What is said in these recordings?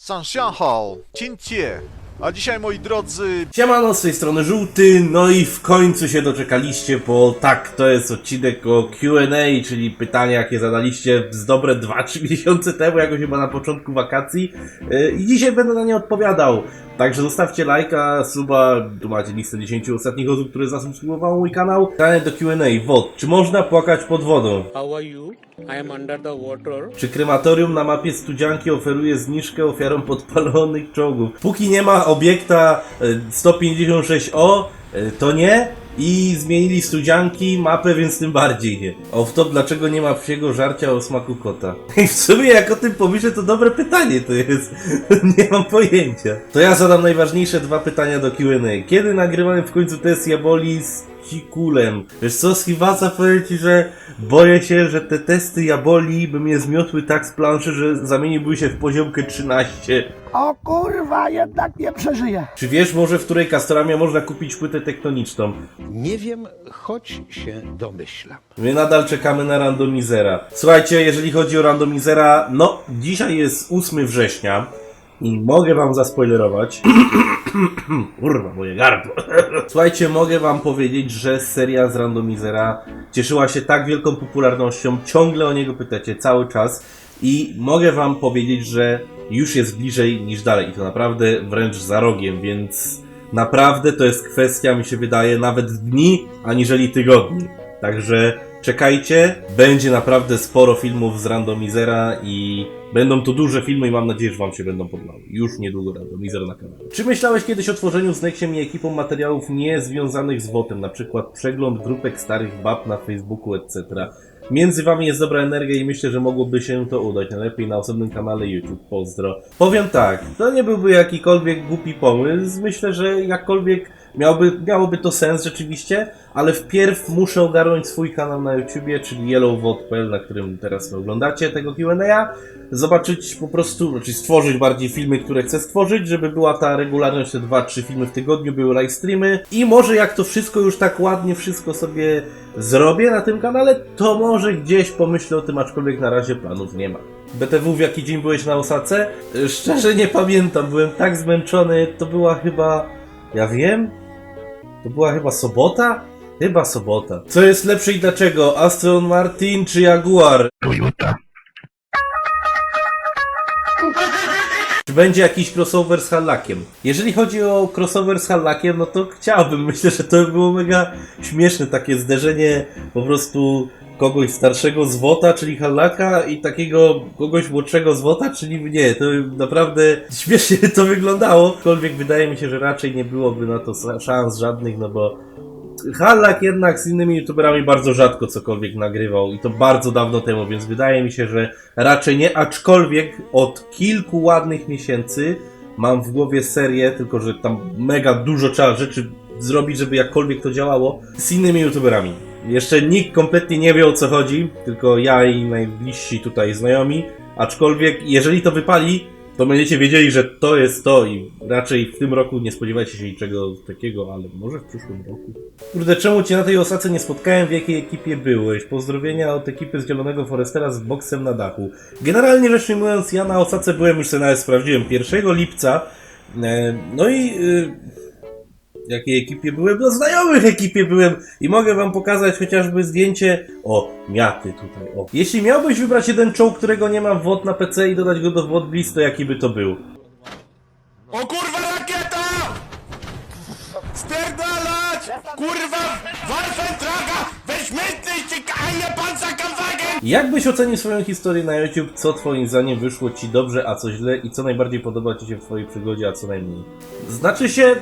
Sanshan Hao, Cincie. A dzisiaj moi drodzy... Siemano, z tej strony Żółty, no i w końcu się doczekaliście, bo tak, to jest odcinek o Q&A, czyli pytania, jakie zadaliście z dobre 2-3 miesiące temu, jakoś chyba na początku wakacji. Y, I dzisiaj będę na nie odpowiadał. Także zostawcie lajka, suba, tu macie listę 10 ostatnich osób, które zasubskrybowały mój kanał. Pytanie do Q&A, WOD, czy można płakać pod wodą? How are you? Czy krematorium na mapie Studzianki oferuje zniżkę ofiarom podpalonych czołgów? Póki nie ma obiekta e, 156O, e, to nie. I zmienili Studzianki mapę, więc tym bardziej nie. O to dlaczego nie ma psiego żarcia o smaku kota? I w sumie jak o tym pomyślę, to dobre pytanie to jest. nie mam pojęcia. To ja zadam najważniejsze dwa pytania do Q&A. Kiedy nagrywałem w końcu test Jaboli z Cikulem? Wiesz co, Skiwasa powiem ci, że boję się, że te testy Jaboli by mnie zmiotły tak z planszy, że zamieniłby się w poziomkę 13. O kurwa, jednak nie przeżyję. Czy wiesz może, w której Castoramie można kupić płytę tektoniczną? Nie wiem, choć się domyślam. My nadal czekamy na randomizera. Słuchajcie, jeżeli chodzi o randomizera, no, dzisiaj jest 8 września mogę wam zaspoilerować. Kurwa, moje gardło. Słuchajcie, mogę wam powiedzieć, że seria z randomizera cieszyła się tak wielką popularnością, ciągle o niego pytacie cały czas i mogę wam powiedzieć, że już jest bliżej niż dalej i to naprawdę wręcz za rogiem, więc naprawdę to jest kwestia, mi się wydaje, nawet dni, aniżeli tygodni. Także czekajcie, będzie naprawdę sporo filmów z randomizera i będą to duże filmy i mam nadzieję, że wam się będą podobały. Już niedługo randomizer na kanale. Czy myślałeś kiedyś o tworzeniu z Nexiem i ekipą materiałów niezwiązanych z WOTem, na przykład przegląd grupek starych bab na Facebooku, etc. Między wami jest dobra energia i myślę, że mogłoby się to udać. Najlepiej na osobnym kanale YouTube. Pozdro. Powiem tak, to nie byłby jakikolwiek głupi pomysł. Myślę, że jakkolwiek miałby, miałoby to sens rzeczywiście, ale wpierw muszę ogarnąć swój kanał na YouTubie, czyli yellowvot.pl, na którym teraz oglądacie tego Q&A. Zobaczyć po prostu, znaczy stworzyć bardziej filmy, które chcę stworzyć, żeby była ta regularność, te 2-3 filmy w tygodniu, były live streamy. I może jak to wszystko już tak ładnie wszystko sobie zrobię na tym kanale, to może gdzieś pomyślę o tym, aczkolwiek na razie planów nie ma. BTW, w jaki dzień byłeś na Osace? Szczerze nie pamiętam, byłem tak zmęczony, to była chyba... Ja wiem? To była chyba sobota? Chyba sobota. Co jest lepsze i dlaczego? Aston Martin czy Jaguar? Toyota. Czy będzie jakiś crossover z Hallakiem? Jeżeli chodzi o crossover z Hallakiem, no to chciałbym. Myślę, że to by było mega śmieszne takie zderzenie po prostu kogoś starszego z WOTA, czyli Hallaka i takiego kogoś młodszego z WOTA, czyli mnie. To naprawdę śmiesznie to wyglądało. Aczkolwiek wydaje mi się, że raczej nie byłoby na to szans żadnych, no bo Hallak jednak z innymi youtuberami bardzo rzadko cokolwiek nagrywał i to bardzo dawno temu, więc wydaje mi się, że raczej nie, aczkolwiek od kilku ładnych miesięcy mam w głowie serię, tylko że tam mega dużo trzeba rzeczy zrobić, żeby jakkolwiek to działało, z innymi youtuberami. Jeszcze nikt kompletnie nie wie o co chodzi, tylko ja i najbliżsi tutaj znajomi, aczkolwiek jeżeli to wypali, to będziecie wiedzieli, że to jest to i raczej w tym roku nie spodziewajcie się niczego takiego, ale może w przyszłym roku. Kurde, czemu cię na tej osace nie spotkałem? W jakiej ekipie byłeś? Pozdrowienia od ekipy z Zielonego Forestera z boksem na dachu. Generalnie rzecz ujmując, ja na osace byłem, już sobie nawet sprawdziłem, 1 lipca. E, No i... jakiej ekipie byłem? No znajomych ekipie byłem i mogę wam pokazać chociażby zdjęcie o miaty tutaj, o. Jeśli miałbyś wybrać jeden czołg, którego nie ma WOD na PC i dodać go do WOD Blitz, to jaki by to był? O kurwa rakieta! Spierdalać! Kurwa! Waffentraga! Weźmietność, a nie Panzerkampfwagen! Jak byś ocenił swoją historię na YouTube? Co twoim zdaniem wyszło ci dobrze, a co źle? I co najbardziej podoba ci się w twojej przygodzie, a co najmniej? Znaczy się,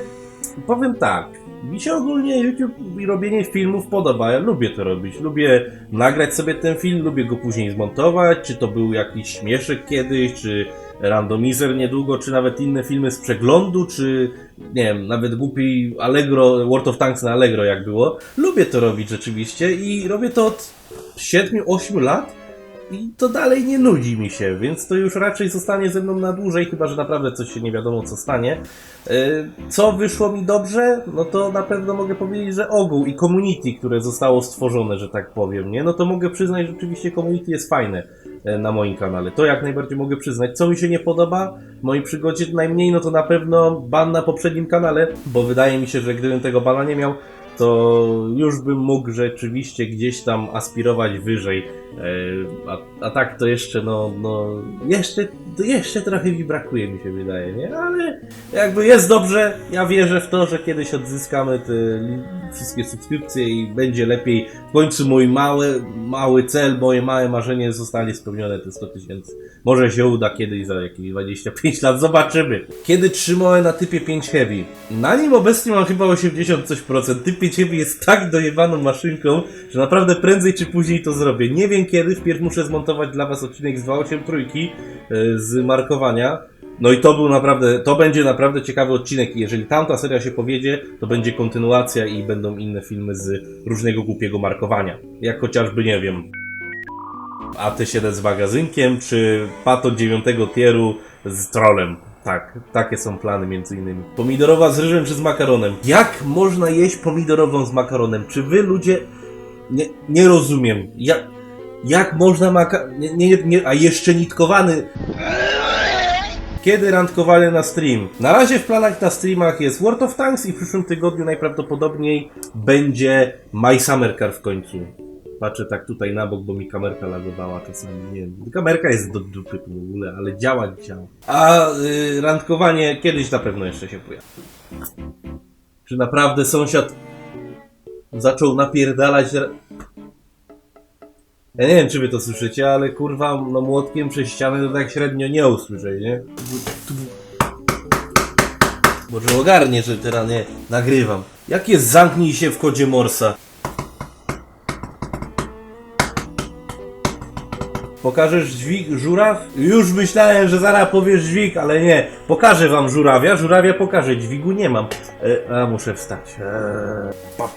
powiem tak. Mi się ogólnie YouTube i robienie filmów podoba. Ja lubię to robić. Lubię nagrać sobie ten film, lubię go później zmontować. Czy to był jakiś śmieszek kiedyś, czy randomizer niedługo, czy nawet inne filmy z przeglądu, czy nie wiem, nawet głupi Allegro, World of Tanks na Allegro jak było. Lubię to robić rzeczywiście i robię to od 7-8 lat i to dalej nie nudzi mi się, więc to już raczej zostanie ze mną na dłużej, chyba że naprawdę coś się nie wiadomo co stanie. Yy, Co wyszło mi dobrze? No to na pewno mogę powiedzieć, że ogół i community, które zostało stworzone, że tak powiem, nie? No to mogę przyznać, że rzeczywiście community jest fajne. e, na moim kanale. To jak najbardziej mogę przyznać. Co mi się nie podoba w mojej przygodzie najmniej, no to na pewno ban na poprzednim kanale, bo wydaje mi się, że gdybym tego bana nie miał, to już bym mógł rzeczywiście gdzieś tam aspirować wyżej. E, A, a tak to jeszcze, no, no, jeszcze, jeszcze trochę mi brakuje, mi się wydaje, nie? Ale jakby jest dobrze, ja wierzę w to, że kiedyś odzyskamy te wszystkie subskrypcje i będzie lepiej. W końcu mój mały, mały cel, moje małe marzenie zostanie spełnione, te 100 tysięcy. Może się uda kiedyś za jakieś 25 lat, zobaczymy. Kiedy trzymałem na typie 5 Heavy? Na nim obecnie mam chyba 80 coś procent. Typ 5 Heavy jest tak dojebaną maszynką, że naprawdę prędzej czy później to zrobię. Nie wiem kiedy, wpierw muszę zmontować dla was odcinek z 2.8 trójki e, z markowania. No i to był naprawdę, to będzie naprawdę ciekawy odcinek i jeżeli tamta seria się powiedzie, to będzie kontynuacja i będą inne filmy z różnego głupiego markowania. Jak chociażby, nie wiem, AT7 z magazynkiem, czy Pato 9 tieru z trolem. Tak, takie są plany między innymi. Pomidorowa z ryżem czy z makaronem? Jak można jeść pomidorową z makaronem? Czy wy ludzie... Nie, nie rozumiem. Jak, jak można maka... Nie, nie, nie, a jeszcze nitkowany... Kiedy randkowanie na stream? Na razie w planach na streamach jest World of Tanks i w przyszłym tygodniu najprawdopodobniej będzie My Summer Car w końcu. Patrzę tak tutaj na bok, bo mi kamerka lagowała czasami, nie wiem. Kamerka jest do dupy w ogóle, ale działa działa. A y, randkowanie kiedyś na pewno jeszcze się pojawi. Czy naprawdę sąsiad zaczął napierdalać... Ja nie wiem, czy wy to słyszycie, ale kurwa, no młotkiem przez ścianę to tak średnio nie usłyszę, nie? Może ogarnie, że teraz nie nagrywam. Jak jest zamknij się w kodzie Morsa? Pokażesz dźwig, żuraw? Już myślałem, że zaraz powiesz dźwig, ale nie. Pokażę wam żurawia, żurawia pokażę, dźwigu nie mam. E, a, muszę wstać. E,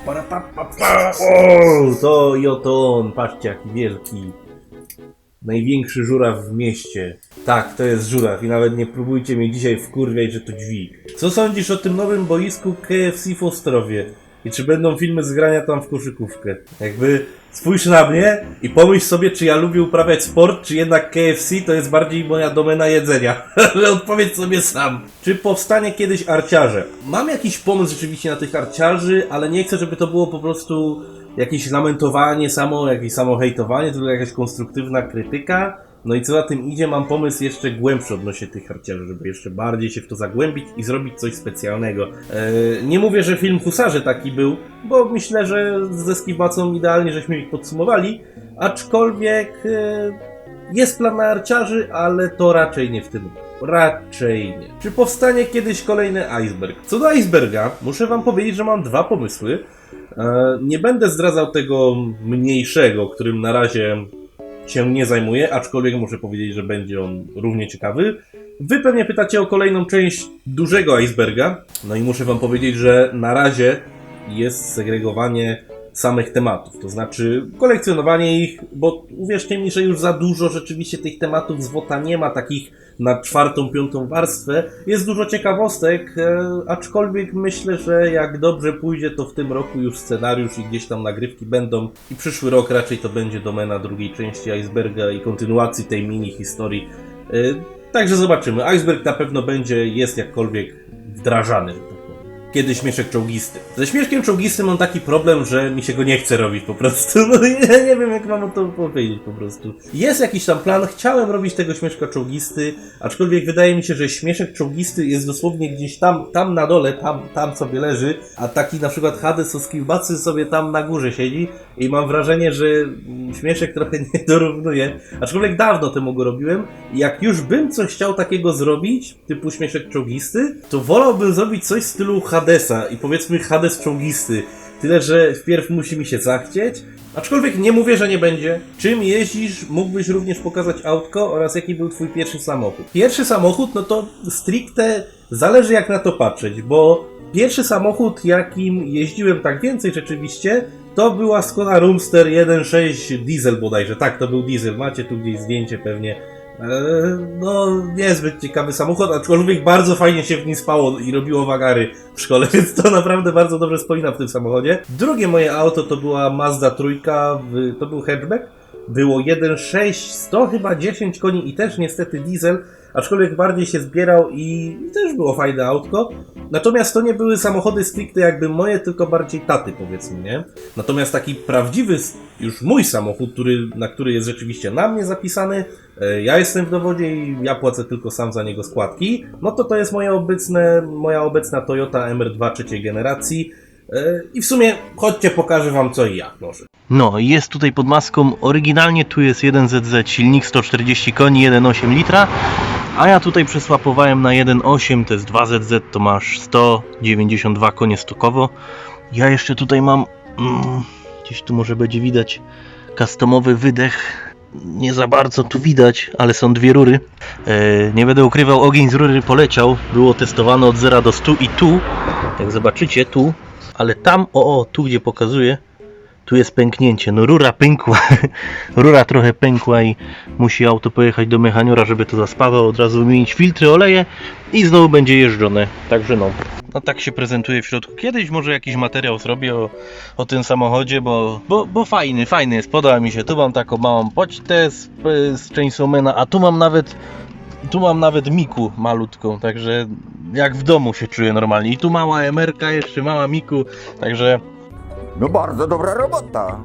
para, pa, pa, pa. O, to i oto on, patrzcie jaki wielki. Największy żuraw w mieście. Tak, to jest żuraw i nawet nie próbujcie mnie dzisiaj wkurwiać, że to dźwig. Co sądzisz o tym nowym boisku KFC w Ostrowie? I czy będą filmy z grania tam w koszykówkę? Jakby spójrz na mnie i pomyśl sobie, czy ja lubię uprawiać sport, czy jednak KFC to jest bardziej moja domena jedzenia. Ale odpowiedz sobie sam. Czy powstanie kiedyś arciarze? Mam jakiś pomysł rzeczywiście na tych arciarzy, ale nie chcę, żeby to było po prostu jakieś lamentowanie samo, jakieś samo hejtowanie, tylko jakaś konstruktywna krytyka. No i co za tym idzie, mam pomysł jeszcze głębszy odnośnie tych harciarzy, żeby jeszcze bardziej się w to zagłębić i zrobić coś specjalnego. Eee, nie mówię, że film Husarze taki był, bo myślę, że ze Skiwmacą idealnie żeśmy ich podsumowali, aczkolwiek e, jest plan na arciarzy, ale to raczej nie w tym roku. Raczej nie. Czy powstanie kiedyś kolejny iceberg? Co do iceberga, muszę wam powiedzieć, że mam dwa pomysły. E, Nie będę zdradzał tego mniejszego, którym na razie się nie zajmuję, aczkolwiek muszę powiedzieć, że będzie on równie ciekawy. Wy pewnie pytacie o kolejną część dużego iceberga, no i muszę wam powiedzieć, że na razie jest segregowanie samych tematów, to znaczy kolekcjonowanie ich, bo uwierzcie mi, że już za dużo rzeczywiście tych tematów z WOTA nie ma, takich na czwartą, piątą warstwę. Jest dużo ciekawostek, e, aczkolwiek myślę, że jak dobrze pójdzie, to w tym roku już scenariusz i gdzieś tam nagrywki będą i przyszły rok raczej to będzie domena drugiej części Iceberga i kontynuacji tej mini historii. E, Także zobaczymy. Iceberg na pewno będzie, jest jakkolwiek wdrażany, że tak. Kiedy śmieszek czołgisty. Ze śmieszkiem czołgistym mam taki problem, że mi się go nie chce robić po prostu. No ja nie wiem jak mam to powiedzieć po prostu. Jest jakiś tam plan, chciałem robić tego śmieszka czołgisty, aczkolwiek wydaje mi się, że śmieszek czołgisty jest dosłownie gdzieś tam, tam na dole, tam, tam sobie leży, a taki na przykład Hades z Kiłbacy sobie tam na górze siedzi i mam wrażenie, że śmieszek trochę nie dorównuje. Aczkolwiek dawno temu go robiłem jak już bym coś chciał takiego zrobić, typu śmieszek czołgisty, to wolałbym zrobić coś w stylu Hadesa i powiedzmy Hades czołgisty. Tyle, że wpierw musi mi się zachcieć. Aczkolwiek nie mówię, że nie będzie. Czym jeździsz? Mógłbyś również pokazać autko oraz jaki był twój pierwszy samochód. Pierwszy samochód, no to stricte zależy jak na to patrzeć, bo pierwszy samochód, jakim jeździłem tak więcej rzeczywiście, to była Skoda Roomster 1.6 diesel bodajże. Tak, to był diesel. Macie tu gdzieś zdjęcie pewnie. Eee, No, niezbyt ciekawy samochód, aczkolwiek bardzo fajnie się w nim spało i robiło wagary w szkole, więc to naprawdę bardzo dobrze wspominam w tym samochodzie. Drugie moje auto to była Mazda trójka, to był hatchback. Było 1.6, 100 chyba 10 koni i też niestety diesel, aczkolwiek bardziej się zbierał i też było fajne autko. Natomiast to nie były samochody stricte jakby moje, tylko bardziej taty powiedzmy, nie? Natomiast taki prawdziwy, już mój samochód, który, na który jest rzeczywiście na mnie zapisany, e, ja jestem w dowodzie i ja płacę tylko sam za niego składki, no to to jest moja obecne, moja obecna Toyota MR2 trzeciej generacji. E, I w sumie chodźcie pokażę wam co i jak może. No, jest tutaj pod maską. Oryginalnie tu jest 1ZZ silnik 140 koni, 1,8 litra. A ja tutaj przesłapowałem na 1,8, to jest 2ZZ, to masz 192 konie stokowo. Ja jeszcze tutaj mam, mm, gdzieś tu może będzie widać, customowy wydech. Nie za bardzo tu widać, ale są dwie rury. E, nie będę ukrywał, ogień z rury poleciał. Było testowane od 0 do 100 i tu, jak zobaczycie, tu, ale tam, o, o, tu gdzie pokazuję, tu jest pęknięcie. No rura pękła. rura trochę pękła i musi auto pojechać do mechaniora, żeby to zaspawał, od razu wymienić filtry, oleje i znowu będzie jeżdżone. Także no. No tak się prezentuje w środku. Kiedyś może jakiś materiał zrobię o, o tym samochodzie, bo, bo, bo fajny, fajny jest, podoba mi się. Tu mam taką małą pocztę z, z Chainsawmana, a tu mam nawet tu mam nawet Miku malutką, także jak w domu się czuję normalnie. I tu mała emerka jeszcze, mała Miku, także No bardzo dobra robota.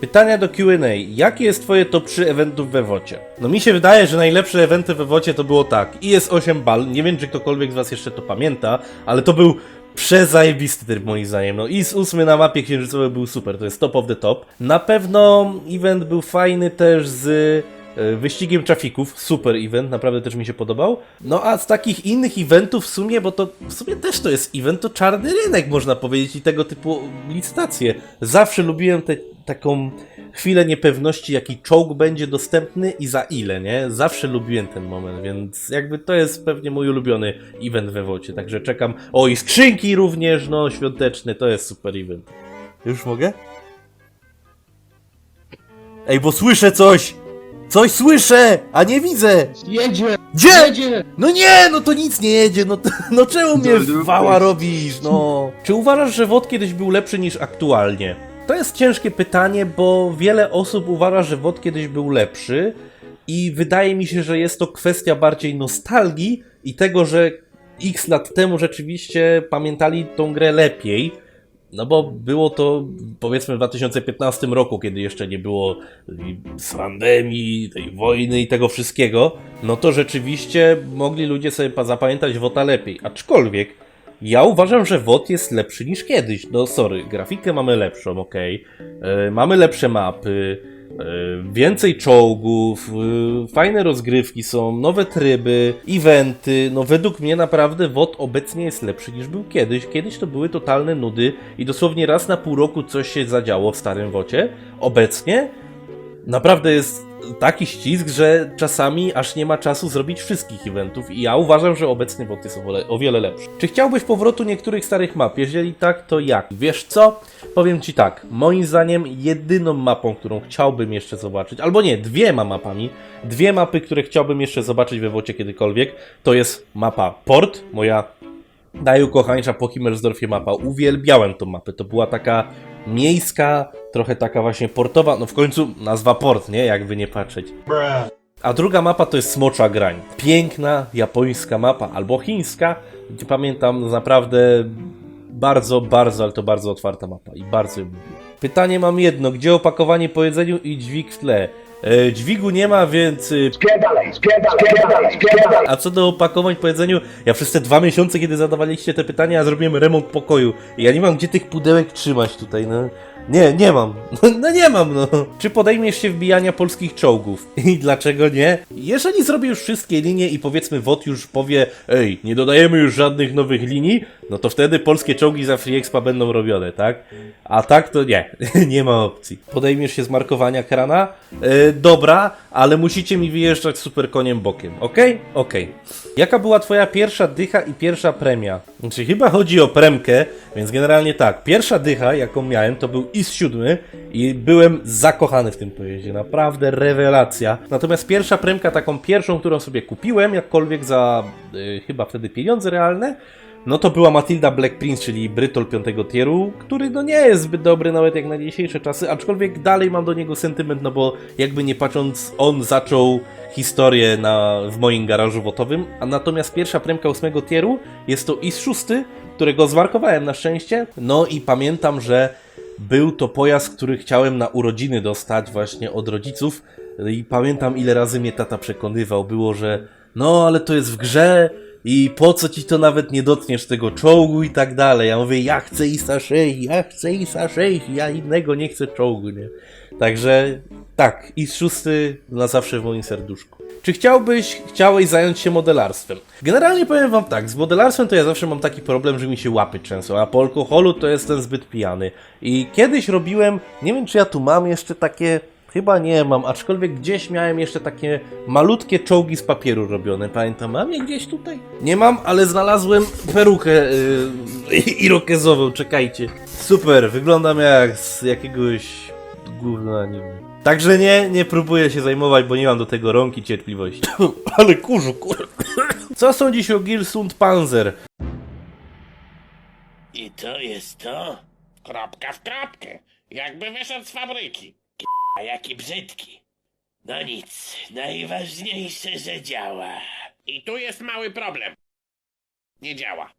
Pytania do Q&A. Jakie jest twoje top 3 eventów we Wocie? No mi się wydaje, że najlepsze eventy we Wocie to było tak. IS-8 Bal, nie wiem czy ktokolwiek z was jeszcze to pamięta, ale to był przezajebisty tryb moim zdaniem. No IS-8 na mapie księżycowej był super, to jest top of the top. Na pewno event był fajny też z wyścigiem trafików, super event, naprawdę też mi się podobał. No a z takich innych eventów w sumie, bo to w sumie też to jest event, to czarny rynek można powiedzieć i tego typu licytacje. Zawsze lubiłem te, taką chwilę niepewności, jaki czołg będzie dostępny i za ile, nie? Zawsze lubiłem ten moment, więc jakby to jest pewnie mój ulubiony event we Wocie, także czekam. O i skrzynki również, no świąteczne, to jest super event. Już mogę? Ej, bo słyszę coś! Coś słyszę, a nie widzę! Jedzie! Gdzie? Jedzie! No nie, no to nic nie jedzie, no, to, no czemu mnie wała robisz, no? Czy uważasz, że WOD kiedyś był lepszy niż aktualnie? To jest ciężkie pytanie, bo wiele osób uważa, że WOD kiedyś był lepszy i wydaje mi się, że jest to kwestia bardziej nostalgii i tego, że x lat temu rzeczywiście pamiętali tą grę lepiej. No bo było to powiedzmy w 2015 roku, kiedy jeszcze nie było tej pandemii, tej wojny i tego wszystkiego, no to rzeczywiście mogli ludzie sobie pa- zapamiętać WOTA lepiej. Aczkolwiek ja uważam, że WOT jest lepszy niż kiedyś. No sorry, grafikę mamy lepszą, ok. mamy lepsze mapy, e, więcej czołgów, e, fajne rozgrywki są, nowe tryby, eventy. No według mnie naprawdę WOT obecnie jest lepszy niż był kiedyś. Kiedyś to były totalne nudy i dosłownie raz na pół roku coś się zadziało w starym WOTie. Obecnie naprawdę jest taki ścisk, że czasami aż nie ma czasu zrobić wszystkich eventów i ja uważam, że obecny bot jest o wiele, lepszy. Czy chciałbyś powrotu niektórych starych map? Jeżeli tak, to jak? Wiesz co? Powiem ci tak, moim zdaniem jedyną mapą, którą chciałbym jeszcze zobaczyć, albo nie, dwiema mapami, dwie mapy, które chciałbym jeszcze zobaczyć we wocie kiedykolwiek, to jest mapa Port, moja najukochańsza po Himmersdorfie mapa. Uwielbiałem tą mapę. To była taka miejska, trochę taka właśnie portowa. No w końcu nazwa port, nie? Jakby nie patrzeć. A druga mapa to jest Smocza Grań. Piękna japońska mapa, albo chińska, gdzie pamiętam naprawdę bardzo, bardzo, ale to bardzo otwarta mapa i bardzo ją lubię. Pytanie mam jedno, gdzie opakowanie po jedzeniu i dźwig w tle? E, dźwigu nie ma, więc y, Spierdalaj, spierdalaj, spierdalaj, spierdalaj. a co do opakowań po jedzeniu, ja przez te dwa miesiące, kiedy zadawaliście te pytania, ja zrobiłem remont pokoju. I ja nie mam gdzie tych pudełek trzymać tutaj, no. Nie, nie mam. No, no nie mam, no. Czy podejmiesz się wbijania polskich czołgów? I dlaczego nie? Jeżeli zrobię już wszystkie linie i powiedzmy WOT już powie, ej, nie dodajemy już żadnych nowych linii, no to wtedy polskie czołgi za Free będą robione, tak? A tak to nie, nie ma opcji. Podejmiesz się z markowania krana? E, dobra, ale musicie mi wyjeżdżać super koniem bokiem, okej? Okej. Jaka była twoja pierwsza dycha i pierwsza premia? Znaczy chyba chodzi o premkę, więc generalnie tak. Pierwsza dycha, jaką miałem, to był IS-7 i byłem zakochany w tym pojeździe. Naprawdę rewelacja. Natomiast pierwsza premka, taką pierwszą, którą sobie kupiłem, jakkolwiek za y, chyba wtedy pieniądze realne, no to była Matilda Black Prince, czyli Brytol 5 tieru, który no nie jest zbyt dobry nawet jak na dzisiejsze czasy, aczkolwiek dalej mam do niego sentyment, no bo jakby nie patrząc, on zaczął historię na, w moim garażu wotowym, a natomiast pierwsza premka 8 tieru jest to IS 6, którego zmarkowałem na szczęście, no i pamiętam, że był to pojazd, który chciałem na urodziny dostać właśnie od rodziców i pamiętam ile razy mnie tata przekonywał, było, że no ale to jest w grze i po co ci to nawet nie dotkniesz tego czołgu i tak dalej. Ja mówię, ja chcę ISA 6, ja chcę ISA 6, ja innego nie chcę czołgu, nie? Także tak, IS 6 na zawsze w moim serduszku. Czy chciałbyś, chciałeś zająć się modelarstwem? Generalnie powiem wam tak, z modelarstwem to ja zawsze mam taki problem, że mi się łapy trzęsą, a po alkoholu to jestem zbyt pijany. I kiedyś robiłem, nie wiem czy ja tu mam jeszcze takie, chyba nie mam, aczkolwiek gdzieś miałem jeszcze takie malutkie czołgi z papieru robione, pamiętam, mam je gdzieś tutaj? Nie mam, ale znalazłem perukę yy, irokezową, czekajcie. Super, wyglądam jak z jakiegoś gówna, nie wiem. Także nie, nie próbuję się zajmować, bo nie mam do tego rąk i cierpliwości. Ale kurzu, kur... Co sądzisz o Gilsund Panzer? I to jest to? Kropka w kropkę. Jakby wyszedł z fabryki. A jaki brzydki. No nic, najważniejsze, że działa. I tu jest mały problem. Nie działa.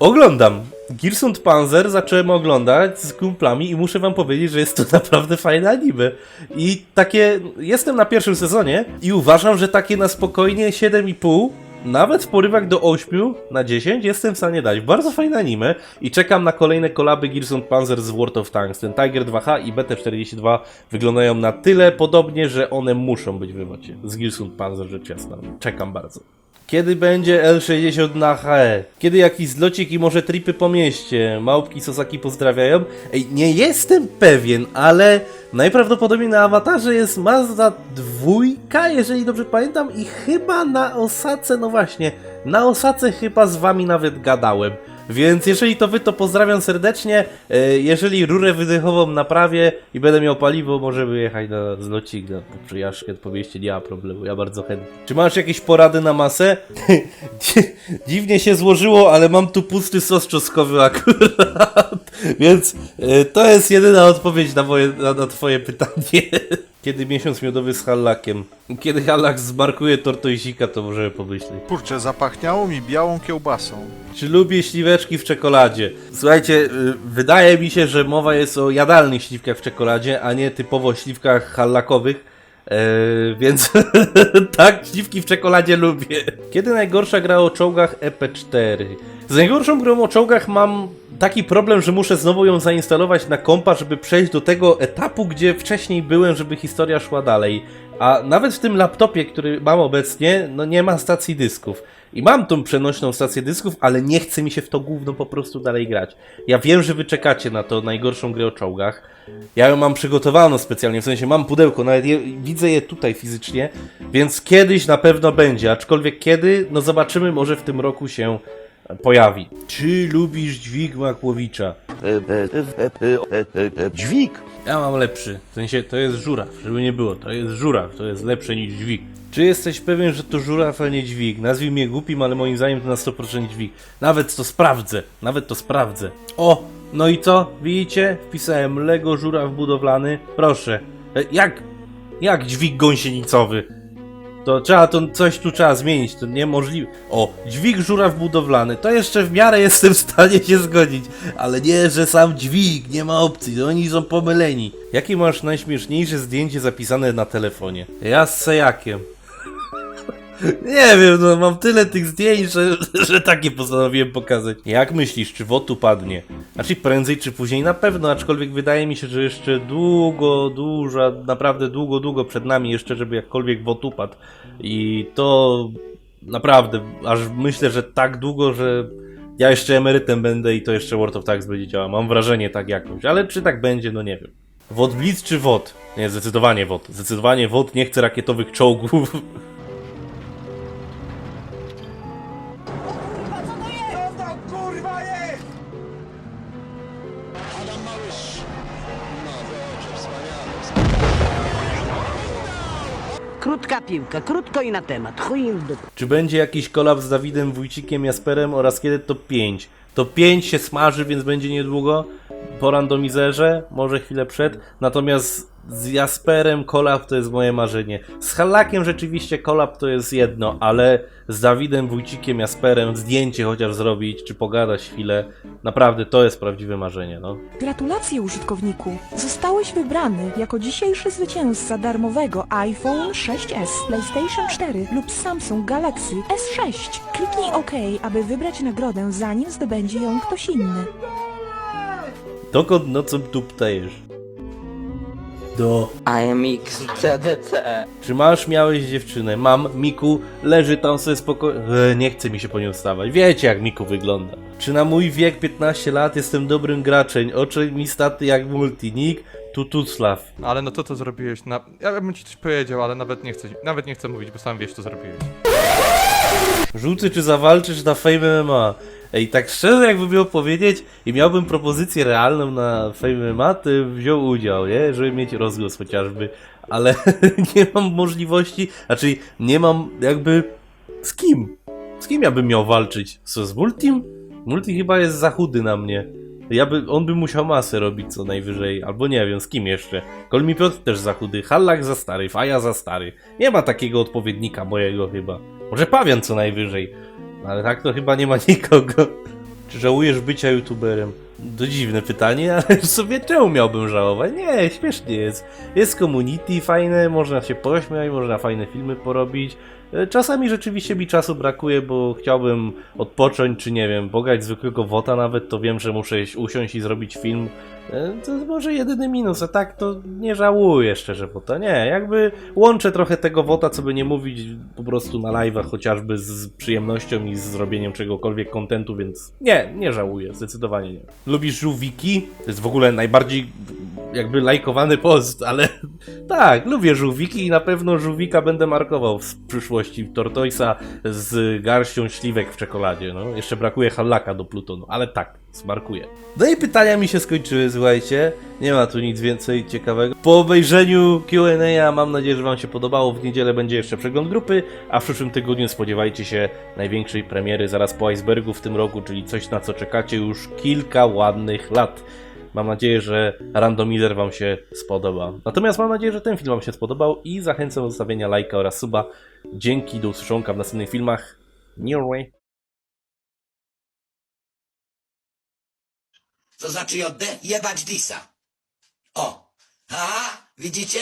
Oglądam. Gilsund Panzer zacząłem oglądać z kumplami i muszę wam powiedzieć, że jest to naprawdę fajne anime. I takie... Jestem na pierwszym sezonie i uważam, że takie na spokojnie 7,5 nawet w porywach do 8 na 10 jestem w stanie dać. Bardzo fajne anime i czekam na kolejne kolaby Gilsund Panzer z World of Tanks. Ten Tiger 2H i BT-42 wyglądają na tyle podobnie, że one muszą być w wywocie. Z Gilsund Panzer rzecz jasna. Czekam bardzo. Kiedy będzie L60 na HE? Kiedy jakiś zlocik i może tripy po mieście? Małpki Sosaki pozdrawiają. Ej, nie jestem pewien, ale najprawdopodobniej na awatarze jest Mazda dwójka, jeżeli dobrze pamiętam, i chyba na Osace, no właśnie, na Osace chyba z wami nawet gadałem. Więc jeżeli to wy, to pozdrawiam serdecznie. E, Jeżeli rurę wydechową naprawię i będę miał paliwo, możemy jechać na zlocik, na przyjażdżkę po mieście, nie ma problemu, ja bardzo chętnie. Czy masz jakieś porady na masę? Dziwnie się złożyło, ale mam tu pusty sos czosnkowy akurat. Więc e, to jest jedyna odpowiedź na, moje, na, na twoje pytanie. Kiedy miesiąc miodowy z hallakiem? Kiedy hallak zmarkuje tortoisika, to możemy pomyśleć. Kurczę, zapachniało mi białą kiełbasą. Czy lubię śliweczki w czekoladzie? Słuchajcie, y, wydaje mi się, że mowa jest o jadalnych śliwkach w czekoladzie, a nie typowo śliwkach hallakowych. Eee, więc tak, śliwki w czekoladzie lubię. Kiedy najgorsza gra o czołgach EP4? Z najgorszą grą o czołgach mam taki problem, że muszę znowu ją zainstalować na kompa, żeby przejść do tego etapu, gdzie wcześniej byłem, żeby historia szła dalej. A nawet w tym laptopie, który mam obecnie, no nie ma stacji dysków. I mam tą przenośną stację dysków, ale nie chce mi się w to gówno po prostu dalej grać. Ja wiem, że wy czekacie na to najgorszą grę o czołgach. Ja ją mam przygotowaną specjalnie, w sensie mam pudełko, nawet je, widzę je tutaj fizycznie, więc kiedyś na pewno będzie, aczkolwiek kiedy, no zobaczymy, może w tym roku się pojawi. Czy lubisz dźwig Makłowicza? Dźwig. Ja mam lepszy. W sensie to jest żuraw, żeby nie było. To jest żuraw, to jest lepsze niż dźwig. Czy jesteś pewien, że to żuraw, a nie dźwig? Nazwij mnie głupim, ale moim zdaniem to na 100% dźwig. Nawet to sprawdzę. Nawet to sprawdzę. O! No i co? Widzicie? Wpisałem Lego żuraw budowlany. Proszę. E, Jak? Jak dźwig gąsienicowy? To trzeba, to coś tu trzeba zmienić, to niemożliwe. O, dźwig żuraw budowlany, to jeszcze w miarę jestem w stanie się zgodzić, ale nie, że sam dźwig, nie ma opcji, oni są pomyleni. Jakie masz najśmieszniejsze zdjęcie zapisane na telefonie? Ja z Sejakiem. Nie wiem, no mam tyle tych zdjęć, że, że takie postanowiłem pokazać. Jak myślisz, czy WOT upadnie? Znaczy prędzej czy później na pewno, aczkolwiek wydaje mi się, że jeszcze długo, dużo, naprawdę długo, długo przed nami jeszcze, żeby jakkolwiek WOT upadł. I to naprawdę, aż myślę, że tak długo, że ja jeszcze emerytem będę i to jeszcze World of Tanks będzie działało. Mam wrażenie tak jakoś, ale czy tak będzie, no nie wiem. WOT Blitz czy WOT? Nie, zdecydowanie WOT. Zdecydowanie WOT nie chce rakietowych czołgów. Krótka piłka, krótko i na temat. Chuj im w. Czy będzie jakiś kolab z Dawidem Wójcikiem Jasperem oraz kiedy to 5? To 5 się smaży, więc będzie niedługo po randomizerze, może chwilę przed. Natomiast z Jasperem kolab to jest moje marzenie. Z Hallakiem rzeczywiście kolab to jest jedno, ale z Dawidem Wójcikiem Jasperem zdjęcie chociaż zrobić, czy pogadać chwilę, naprawdę to jest prawdziwe marzenie, no. Gratulacje użytkowniku! Zostałeś wybrany jako dzisiejszy zwycięzca darmowego iPhone 6s, PlayStation 4 lub Samsung Galaxy S6. Kliknij OK, aby wybrać nagrodę zanim zdobędzie ją ktoś inny. Dokąd nocą tu ptajesz? Do AMX CDC. Czy masz, miałeś dziewczynę? Mam, Miku, leży tam sobie spokojnie. E, nie chce mi się po nią wstawać. Wiecie, jak Miku wygląda. Czy na mój wiek 15 lat jestem dobrym graczem? Oczy mi staty jak multinik, tutuslaw. Ale no to to zrobiłeś na... Ja bym ci coś powiedział, ale nawet nie chcę, nawet nie chcę mówić, bo sam wiesz, co zrobiłeś. Żółty, czy zawalczysz na Fame MMA? Ej, tak szczerze jakby miał powiedzieć i miałbym propozycję realną na Fame MMA, to bym wziął udział, nie? Żeby mieć rozgłos chociażby. Ale nie mam możliwości, znaczy nie mam jakby z kim? Z kim ja bym miał walczyć? Co, z Multim? Multi chyba jest za chudy na mnie. Ja by, on by musiał masę robić co najwyżej, albo nie wiem, z kim jeszcze. Kolmi Piotr też za chudy, Hallak za stary, Faja za stary. Nie ma takiego odpowiednika mojego chyba. Może Pawian co najwyżej. Ale tak to chyba nie ma nikogo. Czy żałujesz bycia youtuberem? To dziwne pytanie, ale w sobie czemu miałbym żałować? Nie, śmiesznie jest. Jest community fajne, można się pośmiać, można fajne filmy porobić. E, Czasami rzeczywiście mi czasu brakuje, bo chciałbym odpocząć, czy nie wiem, pograć zwykłego wota nawet, to wiem, że muszę usiąść i zrobić film. E, To może jedyny minus, a tak to nie żałuję szczerze wota. Nie, jakby łączę trochę tego wota, co by nie mówić po prostu na live'ach chociażby z przyjemnością i z zrobieniem czegokolwiek kontentu, więc nie, nie żałuję, zdecydowanie nie. Lubisz żółwiki? To jest w ogóle najbardziej jakby lajkowany post, ale tak, lubię żółwiki i na pewno żółwika będę markował w przyszłości Tortoisa z garścią śliwek w czekoladzie. No, jeszcze brakuje hallaka do Plutonu, ale tak, smarkuję. No i pytania mi się skończyły, słuchajcie. Nie ma tu nic więcej ciekawego. Po obejrzeniu Q&A mam nadzieję, że wam się podobało. W niedzielę będzie jeszcze przegląd grupy, a w przyszłym tygodniu spodziewajcie się największej premiery zaraz po icebergu w tym roku, czyli coś na co czekacie już kilka ładnych lat. Mam nadzieję, że randomizer Wam się spodoba. Natomiast mam nadzieję, że ten film Wam się spodobał i zachęcam do zostawienia lajka oraz suba. Dzięki, do usłyszonka w następnych filmach. Niorway. To znaczy JD? Jebać Disa. O. A, widzicie?